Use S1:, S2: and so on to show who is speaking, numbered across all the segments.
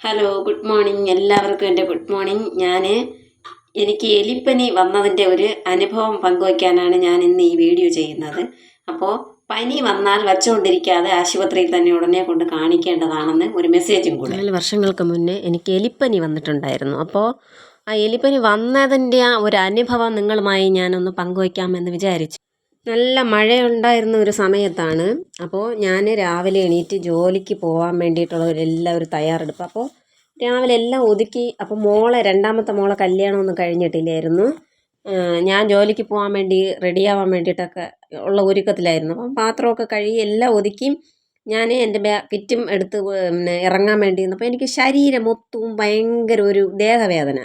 S1: Hello good morning എല്ലാവർക്കും എന്റെ good morning ഞാൻ എനിക്ക് എലിപ്പനി വന്നതിന്റെ ഒരു അനുഭവം പങ്കുവയ്ക്കാനാണ് ഞാൻ ഇന്ന് ഈ വീഡിയോ ചെയ്യുന്നത്. അപ്പോൾ പനി വന്നാൽ വച്ചുകൊണ്ടിരിക്കാതെ ആശുപത്രിയിൽ തന്നെ ഉടനെ കൊണ്ട് കാണിക്കേണ്ടതാണെന്ന് ഒരു മെസ്സേജും കൂടെ.
S2: നാല് വർഷങ്ങൾക്ക് മുന്നേ എനിക്ക് എലിപ്പനി വന്നിട്ടുണ്ടായിരുന്നു. അപ്പോൾ ആ എലിപ്പനി വന്നതിന്റെ ആ ഒരു അനുഭവം നിങ്ങളുമായി ഞാനൊന്ന് പങ്കുവയ്ക്കാമെന്ന് വിചാരിച്ചു. നല്ല മഴയുണ്ടായിരുന്ന ഒരു സമയത്താണ്. അപ്പോൾ ഞാൻ രാവിലെ എണീറ്റ് ജോലിക്ക് പോകാൻ വേണ്ടിയിട്ടുള്ള എല്ലാ ഒരു തയ്യാറെടുപ്പ്. അപ്പോൾ രാവിലെ എല്ലാം ഒതുക്കി അപ്പോൾ മോളെ രണ്ടാമത്തെ മോളെ കല്യാണമൊന്നും കഴിഞ്ഞിട്ടില്ലായിരുന്നു. ഞാൻ ജോലിക്ക് പോകാൻ വേണ്ടി റെഡിയാവാൻ വേണ്ടിയിട്ടൊക്കെ ഉള്ള ഒരുക്കത്തിലായിരുന്നു. അപ്പം പാത്രമൊക്കെ കഴുകി എല്ലാം ഒതുക്കി ഞാൻ എന്റെ ബാ കിറ്റും എടുത്ത് പിന്നെ ഇറങ്ങാൻ വേണ്ടി അപ്പോൾ എനിക്ക് ശരീരം മൊത്തവും ഭയങ്കര ഒരു ദേഹവേദന.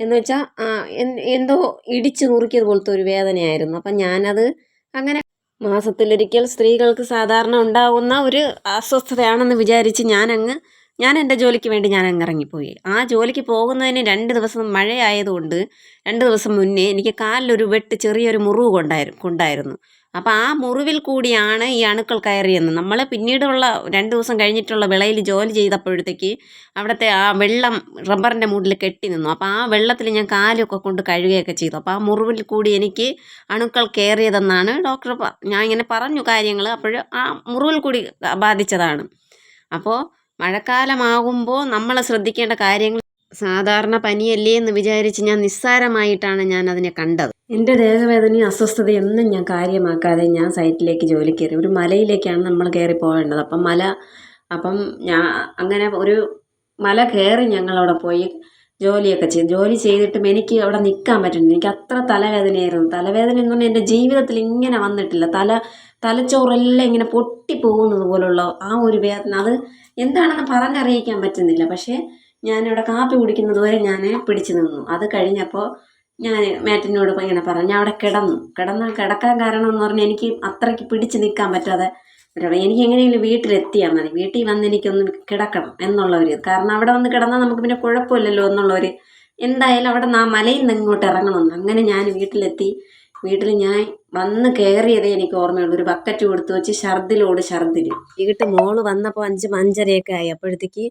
S2: എന്ന് വെച്ചാൽ എന്തോ ഇടിച്ച് നുറുക്കിയത് പോലത്തെ ഒരു വേദനയായിരുന്നു. അപ്പം ഞാനത് അങ്ങനെ മാസത്തിലൊരിക്കൽ സ്ത്രീകൾക്ക് സാധാരണ ഉണ്ടാകുന്ന ഒരു അസ്വസ്ഥതയാണെന്ന് വിചാരിച്ച് ഞാനങ്ങ് ഞാൻ എന്റെ ജോലിക്ക് വേണ്ടി ഞാൻ അങ്ങ് ഇറങ്ങിപ്പോയി ആ ജോലിക്ക് പോകുന്നതിന് രണ്ട് ദിവസം മഴയായതുകൊണ്ട് രണ്ട് ദിവസം മുന്നേ എനിക്ക് കാലിലൊരു വെട്ട് ചെറിയൊരു മുറിവ് കൊണ്ടായിരുന്നു കൊണ്ടായിരുന്നു. അപ്പോൾ ആ മുറിവിൽ കൂടിയാണ് ഈ അണുക്കൾ കയറിയെന്ന്. നമ്മൾ പിന്നീടുള്ള രണ്ട് ദിവസം കഴിഞ്ഞിട്ടുള്ള വിളയിൽ ജോലി ചെയ്തപ്പോഴത്തേക്ക് അവിടുത്തെ ആ വെള്ളം റബ്ബറിന്റെ മൂടിൽ കെട്ടി നിന്നു. അപ്പോൾ ആ വെള്ളത്തിൽ ഞാൻ കാലൊക്കെ കൊണ്ട് കഴുകുകയൊക്കെ ചെയ്തു. അപ്പോൾ ആ മുറിവിൽ കൂടി എനിക്ക് അണുക്കൾ കയറിയതെന്നാണ് ഡോക്ടർ ഞാൻ ഇങ്ങനെ പറഞ്ഞു കാര്യങ്ങൾ അപ്പോൾ ആ മുറിവിൽ കൂടി ബാധിച്ചതാണ്. അപ്പോൾ മഴക്കാലമാകുമ്പോൾ നമ്മൾ ശ്രദ്ധിക്കേണ്ട കാര്യങ്ങൾ സാധാരണ പനിയല്ലേ എന്ന് വിചാരിച്ച് ഞാൻ നിസ്സാരമായിട്ടാണ് ഞാൻ അതിനെ കണ്ടത്. എന്റെ ദേഹവേദനയും അസ്വസ്ഥതയൊന്നും ഞാൻ കാര്യമാക്കാതെ ഞാൻ സൈറ്റിലേക്ക് ജോലി കയറി ഒരു മലയിലേക്കാണ് നമ്മൾ കയറി പോകേണ്ടത് അപ്പം മല അപ്പം ഞാൻ അങ്ങനെ ഒരു മല കയറി ഞങ്ങളവിടെ പോയി ജോലിയൊക്കെ ചെയ്തു. ജോലി ചെയ്തിട്ടും എനിക്ക് അവിടെ നിൽക്കാൻ പറ്റുന്നില്ല എനിക്ക് അത്ര തലവേദനയായിരുന്നു. തലവേദന എന്ന് പറഞ്ഞാൽ എന്റെ ജീവിതത്തിൽ ഇങ്ങനെ വന്നിട്ടില്ല. തല തലച്ചോറെല്ലാം ഇങ്ങനെ പൊട്ടിപ്പോകുന്നത് പോലുള്ള ആ ഒരു വേദന. അത് എന്താണെന്ന് പറഞ്ഞറിയിക്കാൻ പറ്റുന്നില്ല. പക്ഷേ ഞാനിവിടെ കാപ്പി കുടിക്കുന്നത് വരെ ഞാൻ പിടിച്ചു നിന്നു. അത് കഴിഞ്ഞപ്പോൾ ഞാൻ മാറ്റിനോട് ഇങ്ങനെ പറഞ്ഞു ഞാൻ അവിടെ കിടന്നു. കിടന്ന കിടക്കാൻ കാരണം എന്ന് പറഞ്ഞാൽ എനിക്ക് അത്രയ്ക്ക് പിടിച്ച് നിൽക്കാൻ പറ്റാതെ എനിക്ക് എങ്ങനെയെങ്കിലും വീട്ടിലെത്തിയാൽ മതി. വീട്ടിൽ വന്ന് എനിക്കൊന്ന് കിടക്കണം എന്നുള്ള ഒരു കാരണം അവിടെ വന്ന് കിടന്നാൽ നമുക്ക് പിന്നെ കുഴപ്പമില്ലല്ലോ എന്നുള്ളൊരു എന്തായാലും അവിടെ ആ മലയിൽ നിന്ന് ഇങ്ങോട്ട് ഇറങ്ങണമെന്ന്. അങ്ങനെ ഞാൻ വീട്ടിലെത്തി. വീട്ടിൽ ഞാൻ വന്ന് കയറിയതേ എനിക്ക് ഓർമ്മയുള്ളൂ. ഒരു ബക്കറ്റ് കൊടുത്തു വെച്ച് ഛർദിലോട് ഛർദിൽ വീട്ട് മോൾ വന്നപ്പോൾ അഞ്ച് അഞ്ചരയൊക്കെ ആയി. അപ്പോഴത്തേക്ക്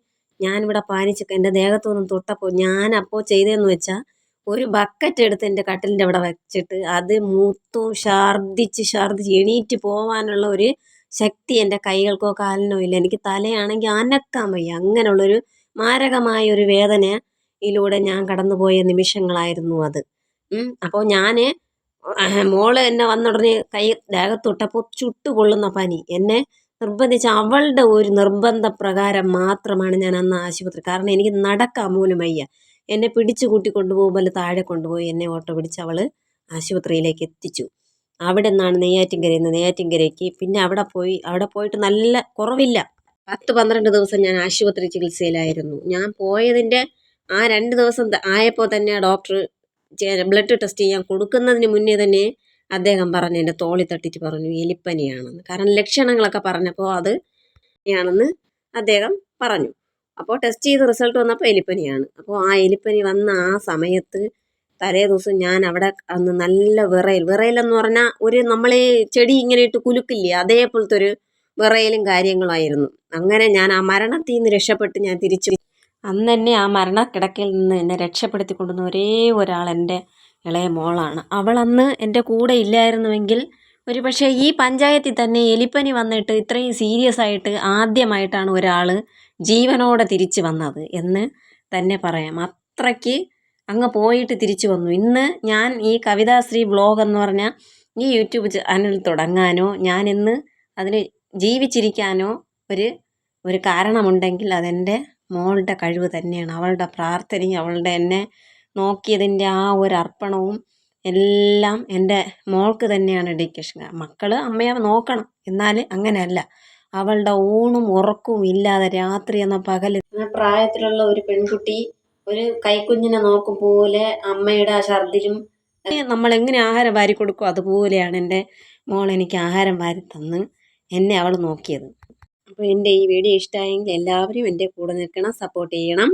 S2: ഞാനിവിടെ പാനിച്ചൊക്കെ എന്റെ ദേഹത്തൊന്നും തൊട്ടപ്പോൾ ഞാൻ അപ്പോൾ ചെയ്തതെന്ന് വെച്ചാൽ ഒരു ബക്കറ്റ് എടുത്ത് എന്റെ കട്ടിലിന്റെ അവിടെ വെച്ചിട്ട് അത് മൂത്തും ഛർദിച്ച് ഛർദിച്ച് എണീറ്റ് പോവാനുള്ള ഒരു ശക്തി എന്റെ കൈകൾക്കോ കാലിനോ ഇല്ല. എനിക്ക് തലയാണെങ്കിൽ അനക്കാൻ വയ്യ. അങ്ങനെയുള്ളൊരു മാരകമായ ഒരു വേദനയിലൂടെ ഞാൻ കടന്നുപോയ നിമിഷങ്ങളായിരുന്നു അത്. അപ്പോൾ ഞാൻ മോൾ എന്നെ വന്നുടനെ കൈ ദേഹത്തൊട്ടപ്പോൾ ചുട്ടു പൊള്ളുന്ന പനി. എന്നെ നിർബന്ധിച്ച് അവളുടെ ഒരു നിർബന്ധ പ്രകാരം മാത്രമാണ് ഞാൻ അന്ന് ആശുപത്രി കാരണം എനിക്ക് നടക്കാൻ പോലും വയ്യ. എന്നെ പിടിച്ചു കൂട്ടി കൊണ്ടുപോകുമ്പോൾ താഴെ കൊണ്ടുപോയി എന്നെ ഓട്ടോ പിടിച്ച് അവൾ ആശുപത്രിയിലേക്ക് എത്തിച്ചു. അവിടെ നിന്നാണ് നെയ്യാറ്റിൻകരയിൽ നിന്ന് നെയ്യാറ്റിൻകരയ്ക്ക് പിന്നെ അവിടെ പോയി അവിടെ പോയിട്ട് നല്ല കുറവില്ല. പത്ത് പന്ത്രണ്ട് ദിവസം ഞാൻ ആശുപത്രി ചികിത്സയിലായിരുന്നു. ഞാൻ പോയതിന്റെ ആ രണ്ട് ദിവസം ആയപ്പോൾ തന്നെ ഡോക്ടർ ബ്ലഡ് ടെസ്റ്റ് ചെയ്യാൻ കൊടുക്കുന്നതിന് മുന്നേ തന്നെ അദ്ദേഹം പറഞ്ഞു എന്റെ തോളി തട്ടിച്ച് പറഞ്ഞു എലിപ്പനിയാണെന്ന്. കാരണം ലക്ഷണങ്ങളൊക്കെ പറഞ്ഞപ്പോൾ അത് ആണെന്ന് അദ്ദേഹം പറഞ്ഞു. അപ്പോൾ ടെസ്റ്റ് ചെയ്ത് റിസൾട്ട് വന്നപ്പോൾ എലിപ്പനിയാണ്. അപ്പോൾ ആ എലിപ്പനി വന്ന ആ സമയത്ത് തലേ ദിവസം ഞാൻ അവിടെ അന്ന് നല്ല വിറയൽ വിറയലെന്ന് പറഞ്ഞാൽ ഒരു നമ്മൾ ചെടി ഇങ്ങനെ ഇട്ട് കുലുക്കില്ലേ അതേപോലത്തെ ഒരു വിറയലും കാര്യങ്ങളായിരുന്നു അങ്ങനെ ഞാൻ ആ മരണത്തിൽ നിന്ന് രക്ഷപ്പെട്ട് ഞാൻ തിരിച്ചു അന്ന് തന്നെ ആ മരണക്കിടക്കയിൽ നിന്ന് എന്നെ രക്ഷപ്പെടുത്തി കൊണ്ടുവന്ന ഒരേ ഒരാൾ എന്റെ ഇളയ മോളാണ്. അവളന്ന് എന്റെ കൂടെ ഇല്ലായിരുന്നുവെങ്കിൽ ഒരു പക്ഷേ ഈ പഞ്ചായത്തിൽ തന്നെ എലിപ്പനി വന്നിട്ട് ഇത്രയും സീരിയസ് ആയിട്ട് ആദ്യമായിട്ടാണ് ഒരാൾ ജീവനോടെ തിരിച്ചു വന്നത് എന്ന് തന്നെ പറയാം. അത്രയ്ക്ക് അങ്ങ് പോയിട്ട് തിരിച്ചു വന്നു. ഇന്ന് ഞാൻ ഈ കവിതാശ്രീ ബ്ലോഗ് എന്ന് പറഞ്ഞ ഈ യൂട്യൂബ് ചാനൽ തുടങ്ങാനോ ഞാൻ ഇന്ന് അതിന് ജീവിച്ചിരിക്കാനോ ഒരു ഒരു കാരണമുണ്ടെങ്കിൽ അതെന്റെ മോളുടെ കഴിവ് തന്നെയാണ്. അവളുടെ പ്രാർത്ഥനയും അവളുടെ എന്നെ നോക്കിയതിന്റെ ആ ഒരു അർപ്പണവും എല്ലാം എന്റെ മോൾക്ക് തന്നെയാണ് ഡെഡിക്കേഷൻ മക്കൾ അമ്മയെ നോക്കണം. എന്നാൽ അങ്ങനെയല്ല. അവളുടെ ഊണും ഉറക്കവും ഇല്ലാതെ രാത്രി എന്ന പകൽ പ്രായത്തിലുള്ള ഒരു പെൺകുട്ടി ഒരു കൈക്കുഞ്ഞിനെ നോക്കും പോലെ അമ്മയുടെ ആ ഛർദിലും നമ്മൾ എങ്ങനെ ആഹാരം വാരി കൊടുക്കും അതുപോലെയാണ് എന്റെ മോൾ എനിക്ക് ആഹാരം വാരി തന്ന് എന്നെ അവൾ നോക്കിയത്. അപ്പോൾ എന്റെ ഈ വീഡിയോ ഇഷ്ടമായെങ്കിൽ എല്ലാവരും എന്റെ കൂടെ നിൽക്കണം സപ്പോർട്ട് ചെയ്യണം.